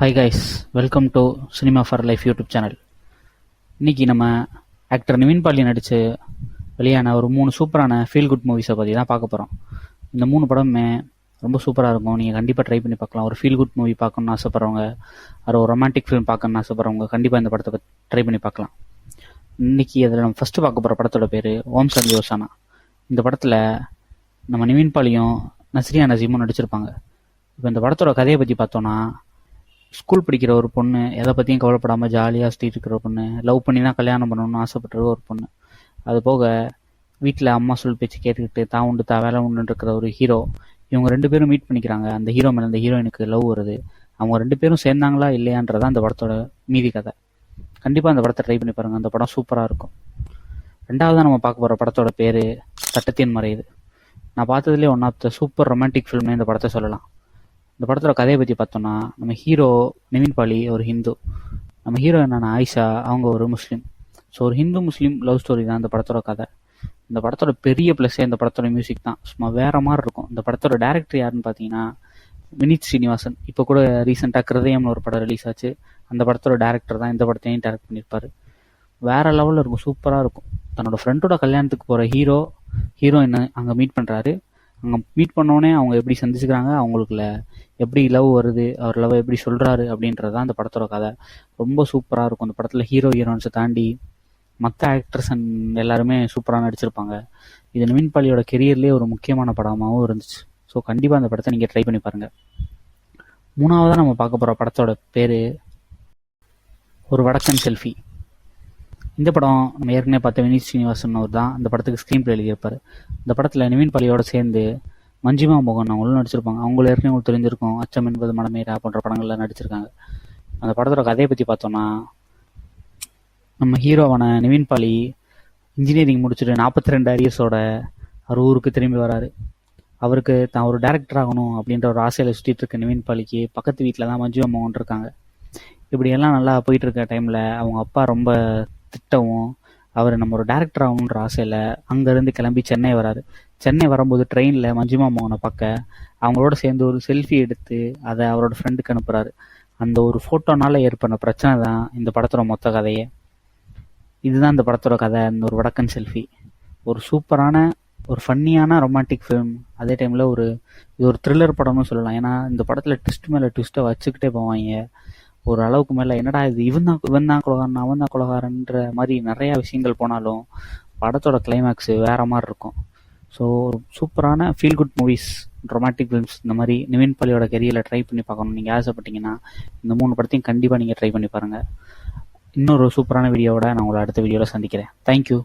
Hi guys welcome to cinema for life YouTube channel இன்னைக்கு நம்ம actor Nivin Pauly நடித்து வெளியான ஒரு மூணு சூப்பரான ஃபீல் குட் மூவிஸை பற்றி தான் பார்க்க போகிறோம் இந்த மூணு படமுமே ரொம்ப சூப்பராக இருக்கும். நீங்கள் கண்டிப்பாக ட்ரை பண்ணி பார்க்கலாம். ஒரு ஃபீல் குட் மூவி பார்க்கணும்னு ஆசைப்பட்றவங்க ஒரு ரொமான்டிக் ஃபிலிம் பார்க்கணும்னு ஆசைப்பட்றவங்க கண்டிப்பாக இந்த படத்தை ட்ரை பண்ணி பார்க்கலாம். இன்னைக்கு அதில் நம்ம ஃபஸ்ட்டு பார்க்க போகிற படத்தோட பேர் ஓம் சந்தி யோசானா இந்த படத்தில் நம்ம நிவின் பாலியும் நஸ்ரியா நசீமும் நடிச்சிருப்பாங்க. இப்போ இந்த படத்தோட கதையை பற்றி பார்த்தோன்னா ஸ்கூல் படிக்கிற ஒரு பொண்ணு எதை பற்றியும் கவலைப்படாமல் ஜாலியாக சுற்றிட்டு இருக்கிற பொண்ணு லவ் பண்ணி தான் கல்யாணம் பண்ணணும்னு ஆசைப்பட்டுற ஒரு பொண்ணு. அது போக வீட்டில் அம்மா சொல் பேச்சு கேட்டுக்கிட்டு தான் உண்டு தான் வேலை உண்டுன்னு இருக்கிற ஒரு ஹீரோ இவங்க ரெண்டு பேரும் மீட் பண்ணிக்கிறாங்க. அந்த ஹீரோ மேலே அந்த ஹீரோயினுக்கு லவ் வருது. அவங்க ரெண்டு பேரும் சேர்ந்தாங்களா இல்லையான்றதான் அந்த படத்தோட மீதி கதை. கண்டிப்பாக அந்த படத்தை ட்ரை பண்ணி பாருங்கள் அந்த படம் சூப்பராக இருக்கும். ரெண்டாவதாக நம்ம பார்க்க போகிற படத்தோட பேர் சட்டத்தின் மறையுது நான் பார்த்ததுலேயே one of the super romantic ஃபிலிம்னு இந்த படத்தை சொல்லலாம். இந்த படத்தோட கதையை பற்றி பார்த்தோம்னா நம்ம ஹீரோ நிவின் பாலி ஒரு ஹிந்து. நம்ம ஹீரோ என்னன்னா ஆயிஷா அவங்க ஒரு முஸ்லீம். ஸோ ஒரு ஹிந்து முஸ்லீம் லவ் ஸ்டோரி தான் இந்த படத்தோட கதை. இந்த படத்தோட பெரிய ப்ளஸ்ஸே இந்த படத்தோட மியூசிக் தான். சும்மா வேற மாதிரி இருக்கும். இந்த படத்தோட டேரக்டர் யாருன்னு பார்த்தீங்கன்னா வினித் ஸ்ரீனிவாசன் இப்போ கூட ரீசெண்டாக கிருதயம்னு ஒரு படம் ரிலீஸ் ஆச்சு. அந்த படத்தோட டேரக்டர் தான் இந்த படத்தையும் டேரக்ட் பண்ணியிருப்பார். வேற லெவலில் இருக்கும். சூப்பராக இருக்கும். தன்னோட ஃப்ரெண்டோட கல்யாணத்துக்கு போகிற ஹீரோ ஹீரோயினை அங்கே மீட் பண்ணுறாரு அங்கே மீட் பண்ணோடனே அவங்க எப்படி சந்திச்சுக்கிறாங்க அவங்களுக்குள்ள எப்படி லவ் வருது அவர் லவ் எப்படி சொல்கிறாரு அப்படின்றது தான் அந்த படத்தோட கதை. ரொம்ப சூப்பராக இருக்கும். அந்த படத்தில் ஹீரோ ஹீரோயின்ஸை தாண்டி மற்ற ஆக்ட்ரஸ் அண்ட் எல்லாருமே சூப்பராக நடிச்சிருப்பாங்க. இது நவீன் பாலியோட கெரியர்லேயே ஒரு முக்கியமான படமாகவும் இருந்துச்சு. ஸோ கண்டிப்பாக அந்த படத்தை நீங்கள் ட்ரை பண்ணி பாருங்கள் மூணாவதாக நம்ம பார்க்க போகிற படத்தோட பேர் ஒரு வடக்கன் செல்ஃபி. இந்த படம் நம்ம ஏற்கனவே பார்த்த வினீத் ஸ்ரீனிவாசன் அவர் தான் இந்த படத்துக்கு ஸ்க்ரீன் பிளே எழுதியிருப்பார். இந்த படத்தில் நிவின் பாலியோட சேர்ந்து மஞ்சிமா மோகன் அவங்களும் நடிச்சிருப்பாங்க. அவங்கள ஏற்கனவே உங்களுக்கு தெரிஞ்சிருக்கும். அச்சம் என்பது மனமேரா போன்ற படங்கள்ல நடிச்சிருக்காங்க. அந்த படத்தோட கதையை பற்றி பார்த்தோம்னா நம்ம ஹீரோவான நிவின் பாலி இன்ஜினியரிங் முடிச்சுட்டு நாற்பத்தி ரெண்டு அரியர்ஸோட அவர் ஊருக்கு திரும்பி வராரு. அவருக்கு தான் ஒரு டேரக்டர் ஆகணும் அப்படின்ற ஒரு ஆசையில் சுற்றிட்டு இருக்க நிவின் பாலிக்கு பக்கத்து வீட்டில் தான் மஞ்சுமா மோகன் இருக்காங்க. இப்படியெல்லாம் நல்லா போயிட்டு இருக்க டைமில் அவங்க அப்பா ரொம்ப திட்டவும் அவர் நம்ம ஒரு டேரக்டர் ஆகணுன்ற ஆசையில் அங்கேருந்து கிளம்பி சென்னை வராரு. சென்னை வரும்போது ட்ரெயினில் மஞ்சுமா மோகனை பார்க்க அவங்களோட சேர்ந்து ஒரு செல்ஃபி எடுத்து அதை அவரோட ஃப்ரெண்டுக்கு அனுப்புகிறாரு அந்த ஒரு ஃபோட்டோனால ஏற்பட்ட பிரச்சனை தான் இந்த படத்தோட மொத்த கதையே. இதுதான் இந்த படத்தோட கதை இந்த ஒரு வடக்கன் செல்ஃபி ஒரு சூப்பரான ஒரு ஃபன்னியான ரொமான்டிக் ஃபிலிம் அதே டைமில் ஒரு இது ஒரு த்ரில்லர் படம்னு சொல்லலாம். ஏன்னா இந்த படத்தில் ட்விஸ்ட் மேலே ட்விஸ்ட்டை வச்சுக்கிட்டே போவாங்க. ஒரு அளவுக்கு மேலே என்னடா இது இவன் தான் இவன் தான் குலகாரன் அவன் தான் குலகாரன்ற மாதிரி நிறையா விஷயங்கள் போனாலும் படத்தோட கிளைமேக்ஸ் வேற மாதிரி இருக்கும். ஸோ ஒரு சூப்பரான feel good movies romantic films இந்த மாதிரி நிவின் பாலியோட கெரியரில் ட்ரை பண்ணி பார்க்கணும் நீங்கள் ஆசைப்பட்டீங்கன்னா இந்த மூணு படத்தையும் கண்டிப்பாக நீங்கள் ட்ரை பண்ணி பாருங்கள் இன்னொரு சூப்பரான வீடியோவோட நான் உங்களை அடுத்த வீடியோவில் சந்திக்கிறேன். தேங்க்யூ